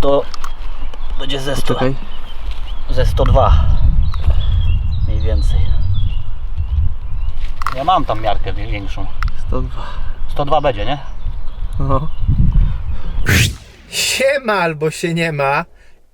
to będzie ze 100, Czekaj. ze 102 mniej więcej. Ja mam tam miarkę większą. 102. 102 będzie, nie? No. Siema albo się nie ma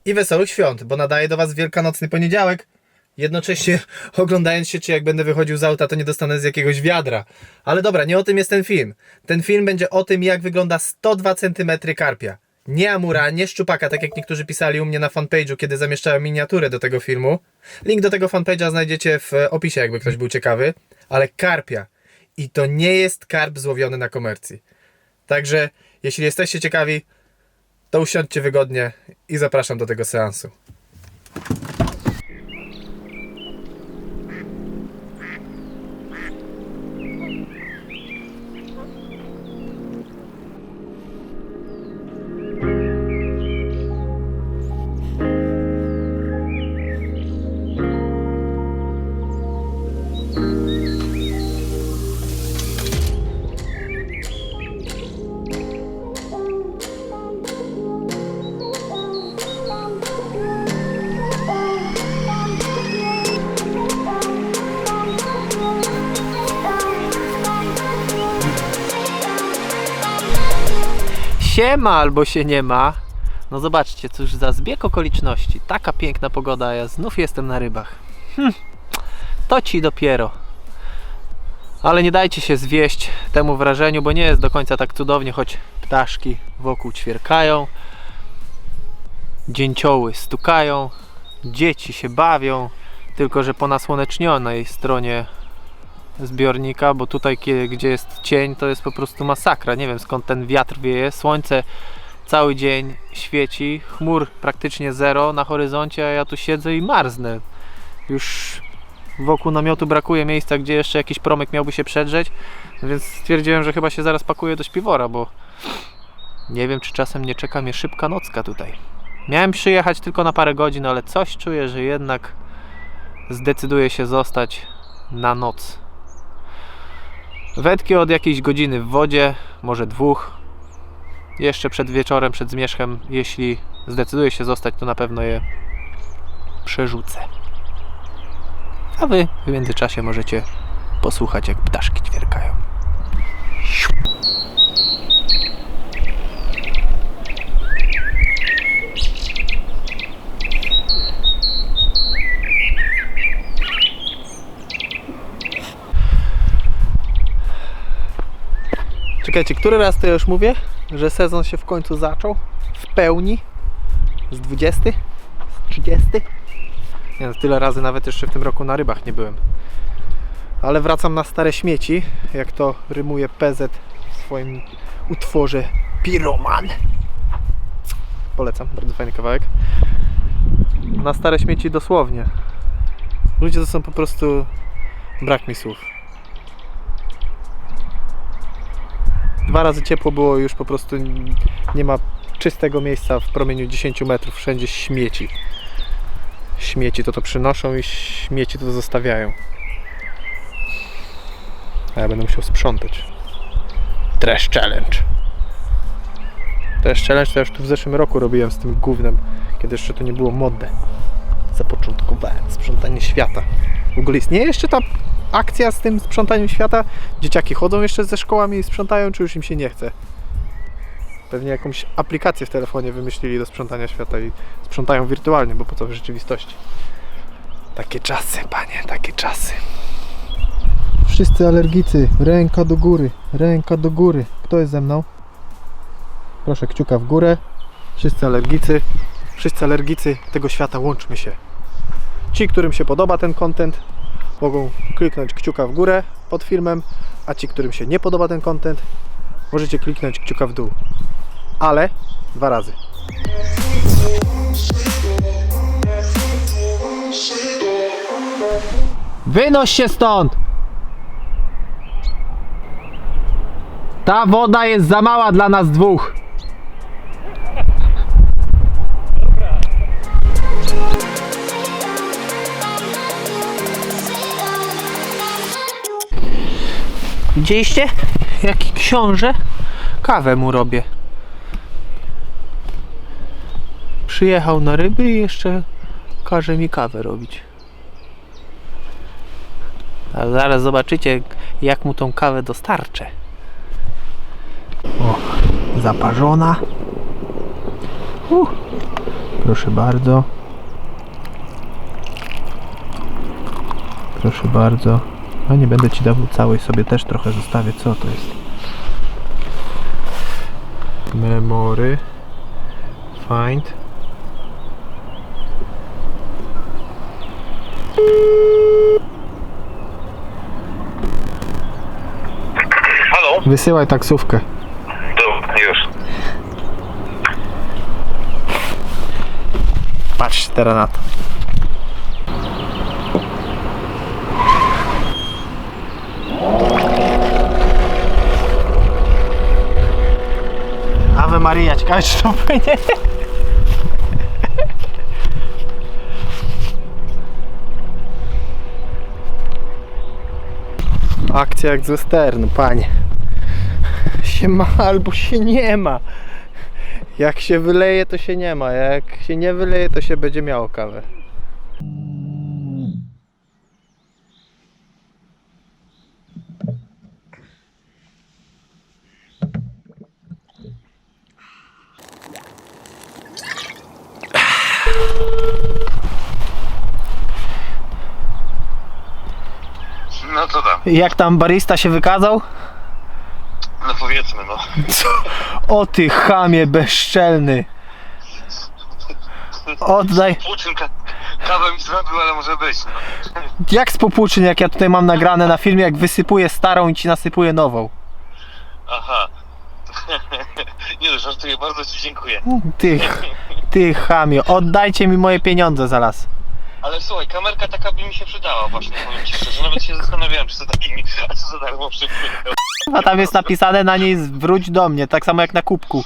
i wesołych świąt, bo nadaję do Was wielkanocny poniedziałek. Jednocześnie oglądając się, czy jak będę wychodził z auta, to nie dostanę z jakiegoś wiadra. Ale dobra, nie o tym jest ten film. Ten film będzie o tym, jak wygląda 102 cm karpia. Nie amura, nie szczupaka, tak jak niektórzy pisali u mnie na fanpage'u, kiedy zamieszczałem miniaturę do tego filmu. Link do tego fanpage'a znajdziecie w opisie, jakby ktoś był ciekawy. Ale karpia. I to nie jest karp złowiony na komercji. Także, jeśli jesteście ciekawi, to usiądźcie wygodnie i zapraszam do tego seansu. Siema albo się nie ma. No zobaczcie, cóż za zbieg okoliczności. Taka piękna pogoda, a ja znów jestem na rybach. Hm, to ci dopiero. Ale nie dajcie się zwieść temu wrażeniu, bo nie jest do końca tak cudownie, choć ptaszki wokół ćwierkają, dzięcioły stukają, dzieci się bawią, tylko że po nasłonecznionej stronie zbiornika, bo tutaj gdzie jest cień to jest po prostu masakra. Nie wiem skąd ten wiatr wieje. Słońce cały dzień świeci, chmur praktycznie zero na horyzoncie, a ja tu siedzę i marznę. Już wokół namiotu brakuje miejsca, gdzie jeszcze jakiś promyk miałby się przedrzeć, więc stwierdziłem, że chyba się zaraz pakuję do śpiwora, bo nie wiem czy czasem nie czeka mnie szybka nocka tutaj. Miałem przyjechać tylko na parę godzin, ale coś czuję, że jednak zdecyduję się zostać na noc. Wędki od jakiejś godziny w wodzie, może dwóch. Jeszcze przed wieczorem, przed zmierzchem, jeśli zdecyduję się zostać, to na pewno je przerzucę. A wy w międzyczasie możecie posłuchać, jak ptaszki ćwierkają. Czekajcie, który raz to ja już mówię, że sezon się w końcu zaczął? W pełni? Z 20? Z 30? Nie no, tyle razy nawet jeszcze w tym roku na rybach nie byłem. Ale wracam na stare śmieci, jak to rymuje PZ w swoim utworze Piroman. Polecam, bardzo fajny kawałek. Na stare śmieci dosłownie. Ludzie to są po prostu... Brak mi słów. Dwa razy ciepło było już po prostu nie ma czystego miejsca w promieniu 10 metrów, wszędzie śmieci. Śmieci to to przynoszą i śmieci to zostawiają. A ja będę musiał sprzątać. Trash Challenge. Trash Challenge to ja już tu w zeszłym roku robiłem z tym gównem, kiedy jeszcze to nie było modne. Zapoczątkowałem sprzątanie świata. W ogóle istnieje jeszcze ta akcja z tym sprzątaniem świata? Dzieciaki chodzą jeszcze ze szkołami i sprzątają, czy już im się nie chce? Pewnie jakąś aplikację w telefonie wymyślili do sprzątania świata i sprzątają wirtualnie, bo po co w rzeczywistości? Takie czasy, panie, takie czasy. Wszyscy alergicy, ręka do góry, ręka do góry. Kto jest ze mną? Proszę kciuka w górę. Wszyscy alergicy, wszyscy alergicy tego świata, łączmy się. Ci, którym się podoba ten content, mogą kliknąć kciuka w górę pod filmem, a ci, którym się nie podoba ten content, możecie kliknąć kciuka w dół. Ale dwa razy. Wynoś się stąd! Ta woda jest za mała dla nas dwóch. Widzieliście? Jaki książę? Kawę mu robię. Przyjechał na ryby i jeszcze każe mi kawę robić. A zaraz zobaczycie, jak mu tą kawę dostarczę. O, zaparzona. Uh, proszę bardzo. Proszę bardzo. A nie będę ci dawał całej, sobie też trochę zostawię. Co to jest? Memory. Find. Halo? Wysyłaj taksówkę. Tu, już. Patrz teraz na to. Maria, ciekawe czy to płynie. Akcja jak z westernu, panie. Się ma albo się nie ma. Jak się wyleje, to się nie ma. Jak się nie wyleje, to się będzie miało kawę. No co tam? Jak tam barista się wykazał? No powiedzmy, no. O ty chamie bezczelny. Oddaj. Ka- kawę mi zrobił, ale może być, no. Jak z popłuczyn, jak ja tutaj mam nagrane na filmie, jak wysypuję starą i ci nasypuję nową. Aha. Nie no, żartuję, bardzo ci dziękuję. Ty, ty chamie, oddajcie mi moje pieniądze zaraz. Ale słuchaj, kamerka taka by mi się przydała właśnie, powiem ci szczerze. Nawet się zastanawiałem, czy to taki, a co za darmo przypłynął. A tam jest napisane na niej wróć do mnie, tak samo jak na kubku.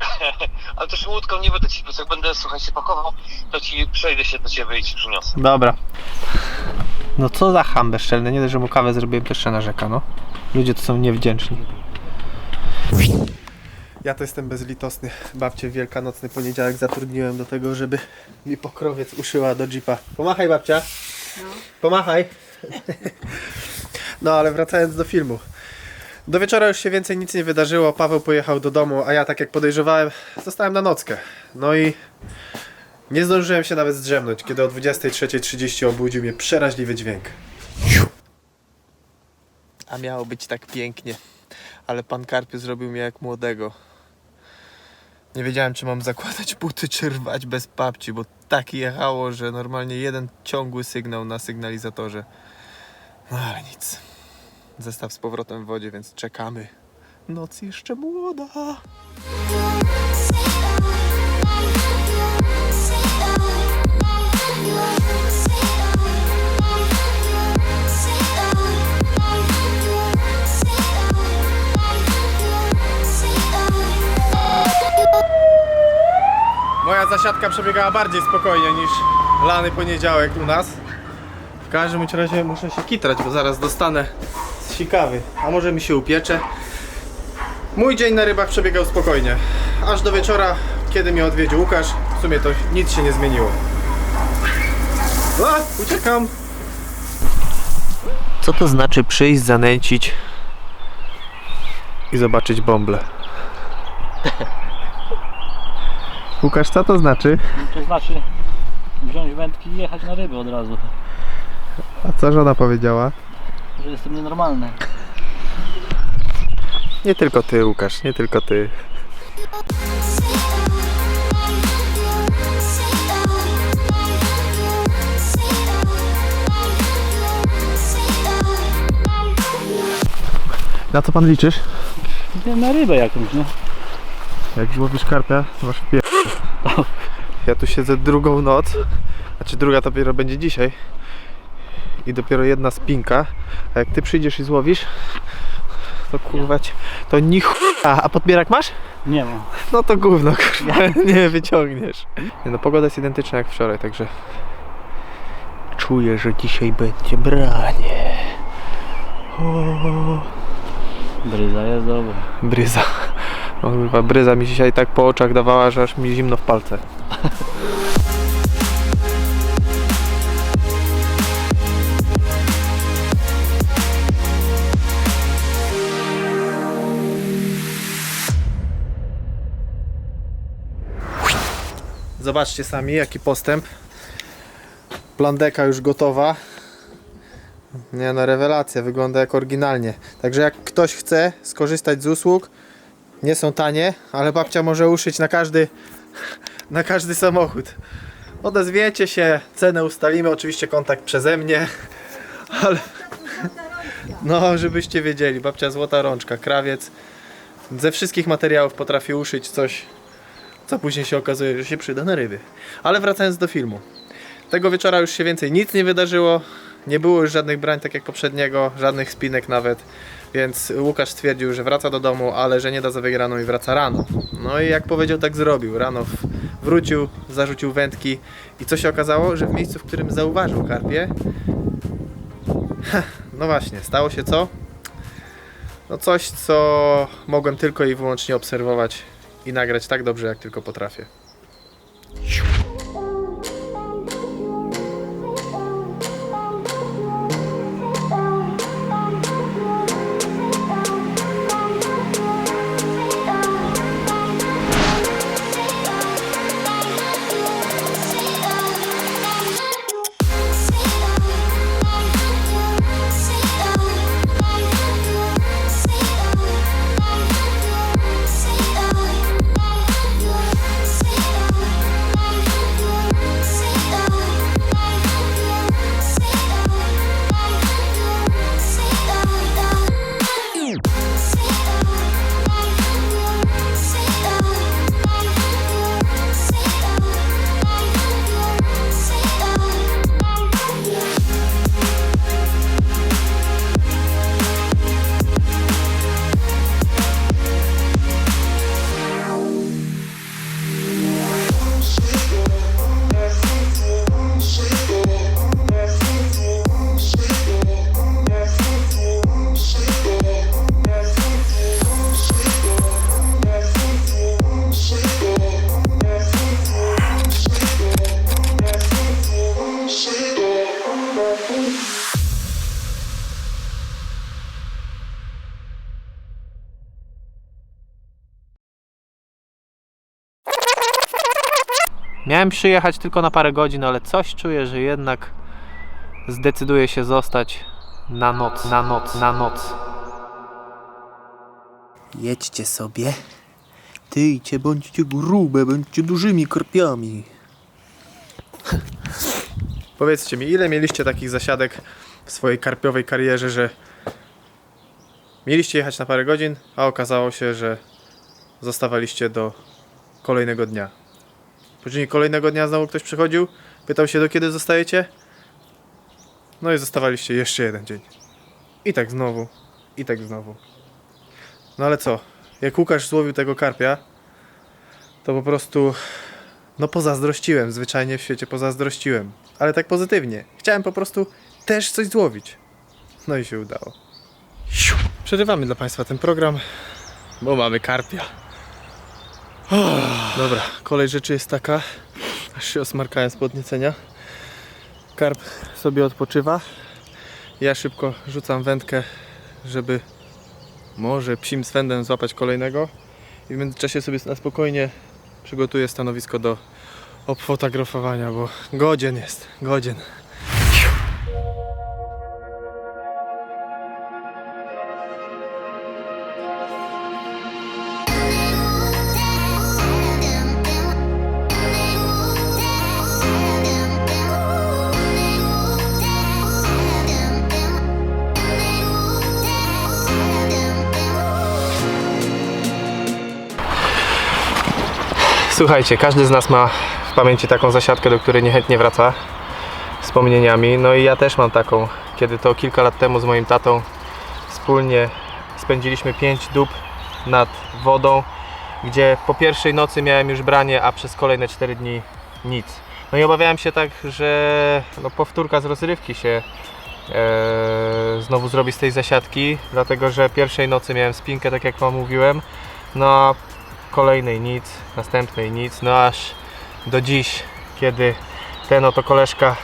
Ale też łódką nie będę ci, bo jak będę, słuchaj, się pakował, to ci przejdę się do ciebie i ci przyniosę. Dobra. No co za ham bezczelny, nie dość, że mu kawę zrobiłem, to jeszcze narzeka, no. Ludzie to są niewdzięczni. Ja to jestem bezlitosny. Babcię w wielkanocny poniedziałek zatrudniłem do tego, żeby mi pokrowiec uszyła do jeepa. Pomachaj babcia. Pomachaj. No ale wracając do filmu. Do wieczora już się więcej nic nie wydarzyło. Paweł pojechał do domu, a ja tak jak podejrzewałem, zostałem na nockę. No i nie zdążyłem się nawet zdrzemnąć, kiedy o 23.30 obudził mnie przeraźliwy dźwięk. A miało być tak pięknie, ale pan Karpiu zrobił mnie jak młodego. Nie wiedziałem, czy mam zakładać buty, czy rwać bez papci, bo tak jechało, że normalnie jeden ciągły sygnał na sygnalizatorze. No ale nic. Zestaw z powrotem w wodzie, więc czekamy. Noc jeszcze młoda. Zasiadka przebiegała bardziej spokojnie niż lany poniedziałek u nas. W każdym bądź razie muszę się kitrać, bo zaraz dostanę z sikawy. A może mi się upiecze. Mój dzień na rybach przebiegał spokojnie. Aż do wieczora, kiedy mnie odwiedził Łukasz, w sumie to nic się nie zmieniło. A, uciekam! Co to znaczy przyjść, zanęcić i zobaczyć bąble? Łukasz, co to znaczy? To znaczy wziąć wędki i jechać na ryby od razu. A co żona powiedziała? Że jestem nienormalny. Nie tylko ty, Łukasz, nie tylko ty. Na co pan liczysz? Na rybę jakąś, nie? Jak złowisz karpia, to masz pier... Ja tu siedzę drugą noc, znaczy druga dopiero będzie dzisiaj i dopiero jedna spinka, a jak ty przyjdziesz i złowisz, to kurwa cię, to ni chuja. A podbierak masz? Nie mam. No to gówno, kurwa, nie wyciągniesz. Nie, no pogoda jest identyczna jak wczoraj, także czuję, że dzisiaj będzie branie. O, Bryza jest dobra. bryza. O, bryza mi dzisiaj tak po oczach dawała, że aż mi zimno w palce. Zobaczcie sami, jaki postęp. Plandeka już gotowa. Nie no, rewelacja, wygląda jak oryginalnie. Także jak ktoś chce skorzystać z usług, nie są tanie, ale babcia może uszyć na każdy, na każdy samochód. Odezwiecie się, cenę ustalimy, oczywiście kontakt przeze mnie, ale no, żebyście wiedzieli, babcia złota rączka, krawiec. Ze wszystkich materiałów potrafi uszyć coś, co później się okazuje, że się przyda na ryby. Ale wracając do filmu. Tego wieczora już się więcej nic nie wydarzyło. Nie było już żadnych brań tak jak poprzedniego, żadnych spinek nawet. Więc Łukasz stwierdził, że wraca do domu, ale że nie da za wygraną i wraca rano. No i jak powiedział, tak zrobił. Rano wrócił, zarzucił wędki i co się okazało? Że w miejscu, w którym zauważył karpie, no właśnie, stało się co? No coś, co mogłem tylko i wyłącznie obserwować i nagrać tak dobrze, jak tylko potrafię. Miałem przyjechać tylko na parę godzin, ale coś czuję, że jednak zdecyduję się zostać na noc, na noc, na noc. Jedźcie sobie. Tyjcie, bądźcie grube, bądźcie dużymi korpiami. Powiedzcie mi, ile mieliście takich zasiadek w swojej karpiowej karierze, że mieliście jechać na parę godzin, a okazało się, że zostawaliście do kolejnego dnia. Później kolejnego dnia znowu ktoś przychodził, pytał się do kiedy zostajecie. No i zostawaliście jeszcze jeden dzień. I tak znowu, i tak znowu. No ale co? Jak Łukasz złowił tego karpia, to po prostu no pozazdrościłem, zwyczajnie w świecie pozazdrościłem. Ale tak pozytywnie. Chciałem po prostu też coś złowić. No i się udało. Przerywamy dla Państwa ten program, bo mamy karpia. Dobra, kolej rzeczy jest taka, aż się osmarkałem z podniecenia. Karp sobie odpoczywa. Ja szybko rzucam wędkę, żeby może psim swędem złapać kolejnego. I w międzyczasie sobie na spokojnie przygotuję stanowisko do obfotografowania, bo godzien jest, godzien. Słuchajcie, każdy z nas ma w pamięci taką zasiadkę, do której niechętnie wraca wspomnieniami. No i ja też mam taką, kiedy to kilka lat temu z moim tatą wspólnie spędziliśmy 5 dób nad wodą, gdzie po pierwszej nocy miałem już branie, a przez kolejne 4 dni nic. No i obawiałem się tak, że no, powtórka z rozrywki się e, znowu zrobi z tej zasiadki, dlatego że pierwszej nocy miałem spinkę, tak jak Wam mówiłem. No a kolejnej nic, następnej nic, no aż do dziś, kiedy ten oto koleżka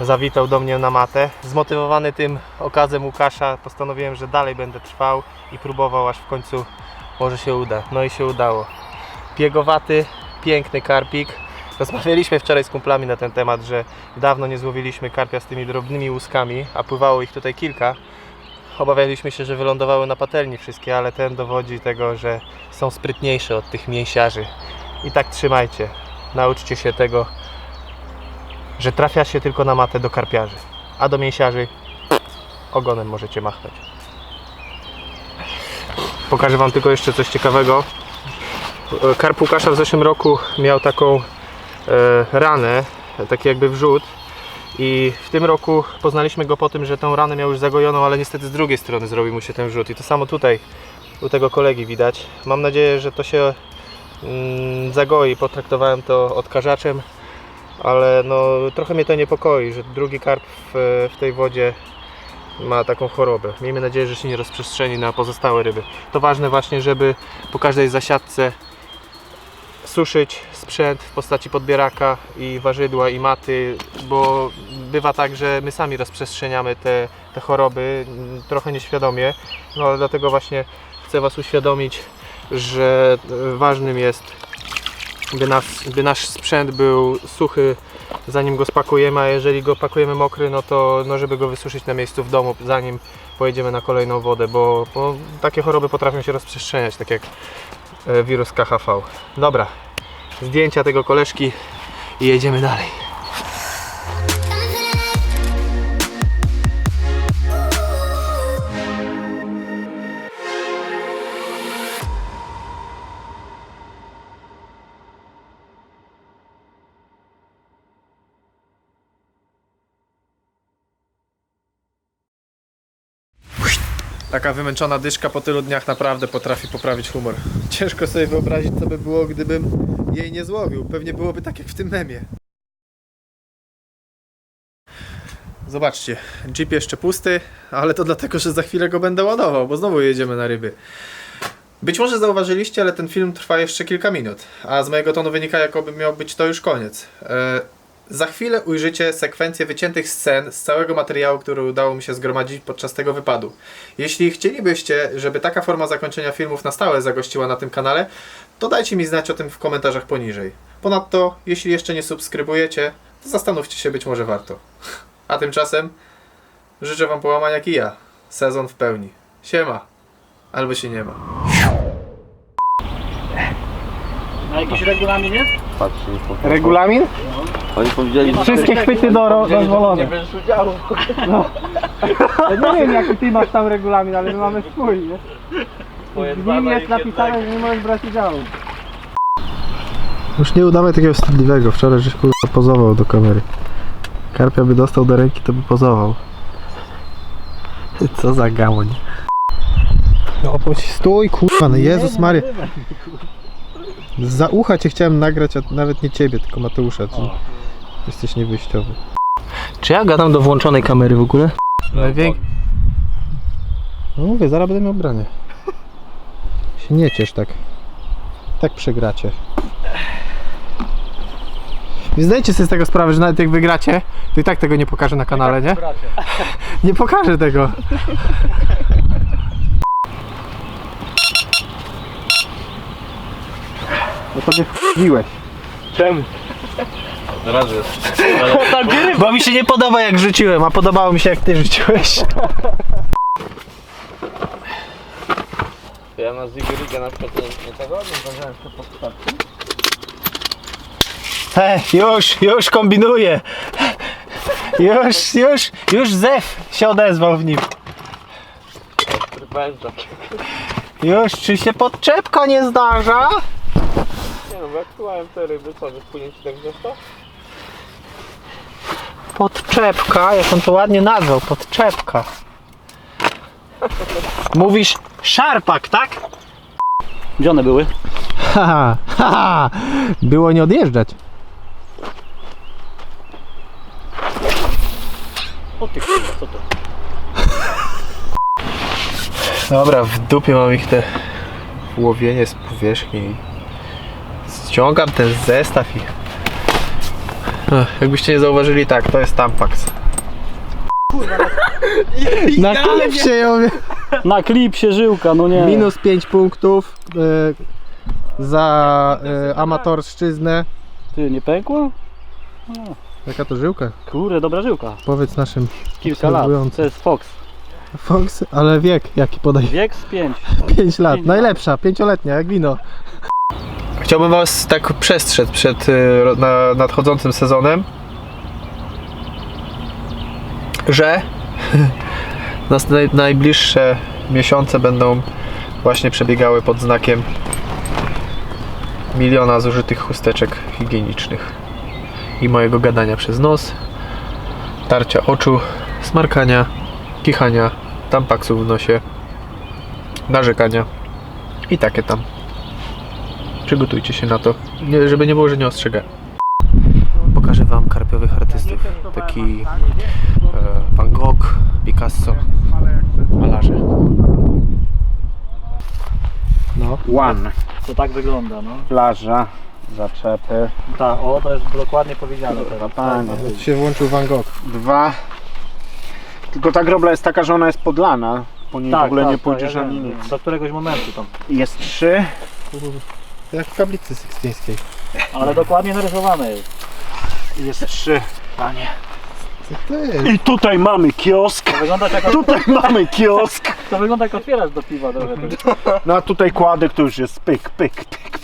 zawitał do mnie na matę. Zmotywowany tym okazem Łukasza postanowiłem, że dalej będę trwał i próbował aż w końcu może się uda. No i się udało. Biegowaty, piękny karpik. Rozmawialiśmy wczoraj z kumplami na ten temat, że dawno nie złowiliśmy karpia z tymi drobnymi łuskami, a pływało ich tutaj kilka. Obawialiśmy się, że wylądowały na patelni wszystkie, ale ten dowodzi tego, że są sprytniejsze od tych mięsiarzy. I tak trzymajcie. Nauczcie się tego, że trafia się tylko na matę do karpiarzy, a do mięsiarzy ogonem możecie machnąć. Pokażę Wam tylko jeszcze coś ciekawego. Karp Łukasza w zeszłym roku miał taką e, ranę, taki jakby wrzód i w tym roku poznaliśmy go po tym, że tą ranę miał już zagojoną, ale niestety z drugiej strony zrobił mu się ten wrzód i to samo tutaj u tego kolegi widać. Mam nadzieję, że to się mm, zagoi. Potraktowałem to odkażaczem, ale no, trochę mnie to niepokoi, że drugi karp w, w tej wodzie ma taką chorobę. Miejmy nadzieję, że się nie rozprzestrzeni na pozostałe ryby. To ważne właśnie, żeby po każdej zasiadce suszyć sprzęt w postaci podbieraka i warzydła i maty, bo bywa tak, że my sami rozprzestrzeniamy te, te choroby mm, trochę nieświadomie. No dlatego właśnie chcę Was uświadomić, że ważnym jest, by, by nasz sprzęt był suchy zanim go spakujemy, a jeżeli go pakujemy mokry, no to no żeby go wysuszyć na miejscu w domu, zanim pojedziemy na kolejną wodę, bo, bo takie choroby potrafią się rozprzestrzeniać, tak jak e, wirus KHV. Dobra, zdjęcia tego koleżki i jedziemy dalej. Taka wymęczona dyszka po tylu dniach naprawdę potrafi poprawić humor. Ciężko sobie wyobrazić, co by było, gdybym jej nie złowił. Pewnie byłoby tak jak w tym memie. Zobaczcie, jeep jeszcze pusty, ale to dlatego, że za chwilę go będę ładował, bo znowu jedziemy na ryby. Być może zauważyliście, ale ten film trwa jeszcze kilka minut, a z mojego tonu wynika, jakoby miał być to już koniec. E, za chwilę ujrzycie sekwencję wyciętych scen z całego materiału, który udało mi się zgromadzić podczas tego wypadu. Jeśli chcielibyście, żeby taka forma zakończenia filmów na stałe zagościła na tym kanale, to dajcie mi znać o tym w komentarzach poniżej. Ponadto, jeśli jeszcze nie subskrybujecie, to zastanówcie się, być może warto. A tymczasem życzę Wam połamania kija. Sezon w pełni. Siema. Albo się nie ma. A jakiś regulamin jest? Regulamin? Oni powiedzieli, że Wszystkie chwyty do dozwolone. bierzesz udziału. Ja nie wiem jaki ty masz tam regulamin, ale my mamy swój, nie? W nim jest napisane, że nie możesz brać udziału. Już nie udamy takiego wstydliwego. Wczoraj żeś kurwa pozował do kamery. Karpia by dostał do ręki, to by pozował. Co za gamoń. No chodź, stój kurwa, no Jezus Maria. Za ucha cię chciałem nagrać, a nawet nie ciebie, tylko Mateusza. Ty jesteś niewyjściowy. Czy ja gadam do włączonej kamery w ogóle? Najwięk... No mówię, zaraz będę miał branie. Się nie ciesz tak. Tak przegracie. I zdajcie sobie z tego sprawę, że nawet jak wygracie, to i tak tego nie pokażę na kanale, nie? Nie pokażę tego. No to mnie wbiłeś. Czemu? Raz jest. Bo mi się nie podoba jak rzuciłem, a podobało mi się jak ty rzuciłeś. Na Ziguriga na przykład nie, nie tego, nie zdążyłem to postawić. He, już, już kombinuję. Już, już, już Zef się odezwał w nim. Pędza. Już, czy się podczepka nie zdarza? Nie no, bo jak słuchałem te ryby, co, że wpłynie ci tak gęsto? Podczepka, jak on to ładnie nazwał, podczepka. Mówisz szarpak, tak? Gdzie one były? Haha, haha. Było nie odjeżdżać. O ty kurwa, co to? Dobra, w dupie mam ich te łowienie z powierzchni. Ściągam ten zestaw i... Jakbyście nie zauważyli, tak, to jest Tampax. Na klipsie ją Na klipsie żyłka, no nie. Minus 5 punktów e, za e, amatorszczyznę. Ty, nie pękło? Jaka to żyłka? Kurde, dobra żyłka. Powiedz naszym Kilka lat. To jest Fox. Fox, ale wiek jaki podaj? Wiek z 5. 5 lat. Pięć Najlepsza, pięcioletnia, jak wino. Chciałbym Was tak przestrzec przed y, ro- na, nadchodzącym sezonem, że nas naj, najbliższe miesiące będą właśnie przebiegały pod znakiem miliona zużytych chusteczek higienicznych i mojego gadania przez nos, tarcia oczu, smarkania, kichania, tampaksu w nosie, narzekania i takie tam. Przygotujcie się na to, żeby nie było, że nie ostrzega. Karpiowych artystów. Taki e, Van Gogh, Picasso, malarze. No. One. To tak wygląda, no. Plaża, zaczepy. Tak, o, to jest dokładnie powiedziane teraz. Panie. Tu się włączył Van Gogh. Dwa. Tylko ta grobla jest taka, że ona jest podlana. Po niej w ogóle nie pójdziesz ja ani nic. Do któregoś momentu tam. Jest trzy. Jak w kaplicy sykstyńskiej. Ale dokładnie narysowane jest. Jest trzy. Panie. Co to jest? I tutaj mamy kiosk. Jak, Tutaj mamy kiosk. to wygląda jak otwierasz do piwa trochę. No a tutaj kładek to już jest pyk, pyk, pyk.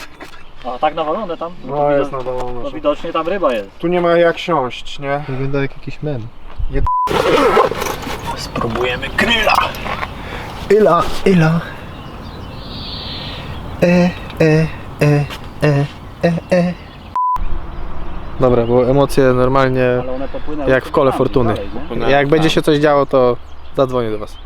A tak nawalone tam? No to jest widać- nadalone. To widocznie tam ryba jest. Tu nie ma jak siąść, nie? Wygląda jak jakiś mem. Spróbujemy grilla. Ila, ila. E, e, e, e, e, e. Dobra, bo emocje normalnie Ale one popłynęły. jak w kole fortuny. dalej, nie? Jak będzie się coś działo, to zadzwonię do Was.